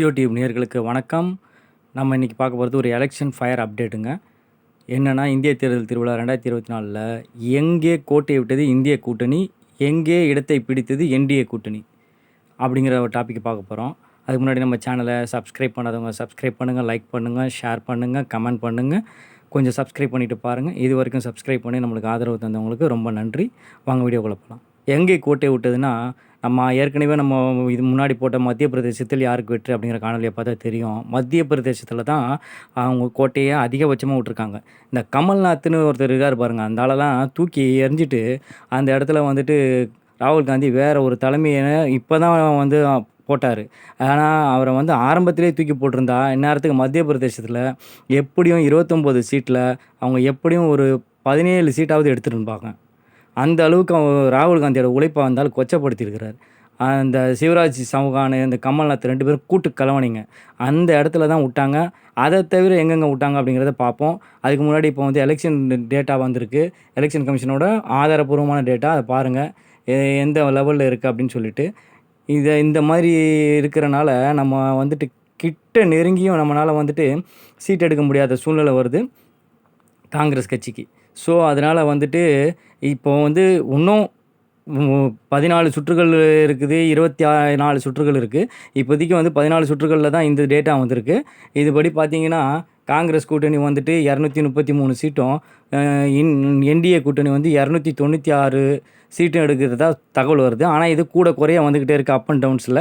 Jio tube வணக்கம். நம்ம இன்றைக்கி பார்க்க போகிறது ஒரு எலெக்ஷன் ஃபயர் அப்டேட்டுங்க என்னென்னா இந்திய தேர்தல் திருவிழா ரெண்டாயிரத்தி இருபத்தி நாலில் எங்கே கோட்டையை விட்டது இந்திய கூட்டணி எங்கே இடத்தை பிடித்தது என்டிஏ கூட்டணி அப்படிங்கிற ஒரு டாப்பிக் பார்க்க போகிறோம் அதுக்கு முன்னாடி நம்ம சேனலை சப்ஸ்கிரைப் பண்ணாதவங்க சப்ஸ்கிரைப் பண்ணுங்கள் லைக் பண்ணுங்கள் ஷேர் பண்ணுங்கள் கமெண்ட் பண்ணுங்கள் கொஞ்சம் சப்ஸ்கிரைப் பண்ணிவிட்டு பாருங்கள் இது வரைக்கும் சப்ஸ்கிரைப் பண்ணி நம்மளுக்கு ஆதரவு தந்தவங்களுக்கு ரொம்ப நன்றி. வாங்க வீடியோக்குள்ளே போகலாம் எங்கே கோட்டையை விட்டதுன்னா நம்ம ஏற்கனவே நம்ம இது முன்னாடி போட்ட மத்திய பிரதேசத்தில் யாருக்கு வெற்றி அப்படிங்கிற காணொலியை பார்த்தா தெரியும். மத்திய பிரதேசத்தில் தான் அவங்க கோட்டையை அதிகபட்சமாக விட்ருக்காங்க இந்த கமல்நாத்னு ஒருத்தர் இருக்கார் பாருங்கள் அந்த ஆளெல்லாம் தூக்கி எரிஞ்சிட்டு அந்த இடத்துல வந்துட்டு ராகுல் காந்தி வேறு ஒரு தலைமையை இப்போ தான் வந்து போட்டார். ஆனால் அவரை வந்து ஆரம்பத்திலே தூக்கி போட்டிருந்தா இந்நேரத்துக்கு மத்திய பிரதேசத்தில் எப்படியும் இருபத்தொம்போது சீட்டில் அவங்க எப்படியும் ஒரு பதினேழு சீட்டாவது எடுத்துகிட்டு இருப்பாங்க அந்த அளவுக்கு ராகுல் காந்தியோட உழைப்பாக வந்தால் கொச்சப்படுத்தியிருக்கிறார். அந்த சிவராஜ் சௌகான் இந்த கமல்நாத் ரெண்டு பேரும் கூட்டு கலவனிங்க அந்த இடத்துல தான் விட்டாங்க. அதை தவிர எங்கெங்கே விட்டாங்க அப்படிங்கிறத பார்ப்போம். அதுக்கு முன்னாடி இப்போ வந்து எலெக்ஷன் டேட்டா வந்திருக்கு. எலெக்ஷன் கமிஷனோட ஆதாரப்பூர்வமான டேட்டா அதை பாருங்கள் எந்த லெவலில் இருக்குது அப்படின்னு சொல்லிட்டு. இதை இந்த மாதிரி இருக்கிறனால நம்ம வந்துட்டு கிட்ட நெருங்கியும் நம்மளால் வந்துட்டு சீட் எடுக்க முடியாத சூழ்நிலை வருது காங்கிரஸ் கட்சிக்கு. ஸோ அதனால் வந்துட்டு இப்போ வந்து இன்னும் பதினாலு சுற்றுகள் இருக்குது இருபத்தி நாலு சுற்றுகள் இருக்குது இப்போதைக்கு வந்து பதினாலு சுற்றுகளில் தான் இந்த டேட்டா வந்திருக்கு. இதுபடி பார்த்தீங்கன்னா காங்கிரஸ் கூட்டணி வந்துட்டு இரநூத்தி முப்பத்தி மூணு சீட்டும் இன் என்டிஏ கூட்டணி வந்து இரநூத்தி தொண்ணூற்றி ஆறு சீட்டும் எடுக்கிறதா தகவல் வருது. ஆனால் இது கூட குறைய வந்துக்கிட்டே இருக்குது அப் அண்ட் டவுன்ஸில்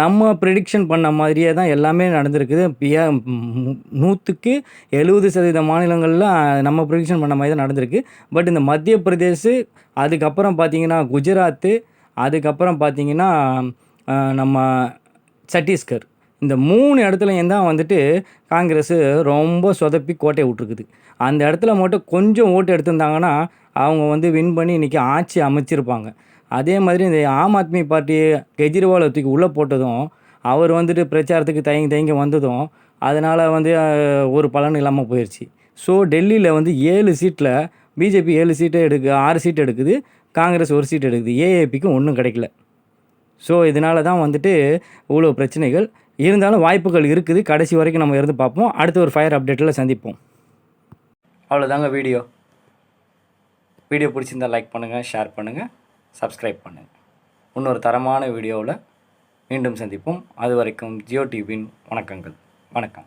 நம்ம ப்ரிடிக்ஷன் பண்ண மாதிரியே தான் எல்லாமே நடந்திருக்குது. பியா நூற்றுக்கு எழுபது சதவீத மாநிலங்களில் நம்ம ப்ரிடிக்ஷன் பண்ண மாதிரி தான் நடந்திருக்கு. பட் இந்த மத்திய பிரதேஷ் அதுக்கப்புறம் பார்த்திங்கன்னா குஜராத்து அதுக்கப்புறம் பார்த்திங்கன்னா நம்ம சத்தீஸ்கர். இந்த மூணு இடத்துலையும் தான் வந்துட்டு காங்கிரஸ் ரொம்ப சொதப்பி கோட்டையை விட்ருக்குது அந்த இடத்துல மட்டும் கொஞ்சம் ஓட்டு எடுத்திருந்தாங்கன்னா அவங்க வந்து வின் பண்ணி இன்றைக்கி ஆட்சி அமைச்சிருப்பாங்க. அதே மாதிரி இந்த ஆம் ஆத்மி பார்ட்டி கெஜ்ரிவாலை தூக்கி உள்ளே போட்டதும் அவர் வந்துட்டு பிரச்சாரத்துக்கு தயங்கி தயங்கி வந்ததும் அதனால் வந்து ஒரு பலன் இல்லாமல் போயிடுச்சு ஸோ டெல்லியில் வந்து ஏழு சீட்டில் பிஜேபி ஏழு சீட்டை எடுக்கு ஆறு சீட் எடுக்குது காங்கிரஸ் ஒரு சீட் எடுக்குது. ஏஏபிக்கும் ஒன்றும் கிடைக்கல. ஸோ இதனால தான் வந்துட்டு இவ்வளோ பிரச்சனைகள். இருந்தாலும் வாய்ப்புகள் இருக்குது. கடைசி வரைக்கும் நம்ம இருந்து பார்ப்போம். அடுத்த ஒரு ஃபயர் அப்டேட்டில் சந்திப்போம். அவ்வளோதாங்க வீடியோ. வீடியோ பிடிச்சிருந்தால் லைக் பண்ணுங்கள் ஷேர் பண்ணுங்கள் சப்ஸ்கிரைப் பண்ணுங்கள் இன்னொரு தரமான வீடியோவில் மீண்டும் சந்திப்போம். அது வரைக்கும் ஜியோ டிவியின் வணக்கங்கள். வணக்கம்.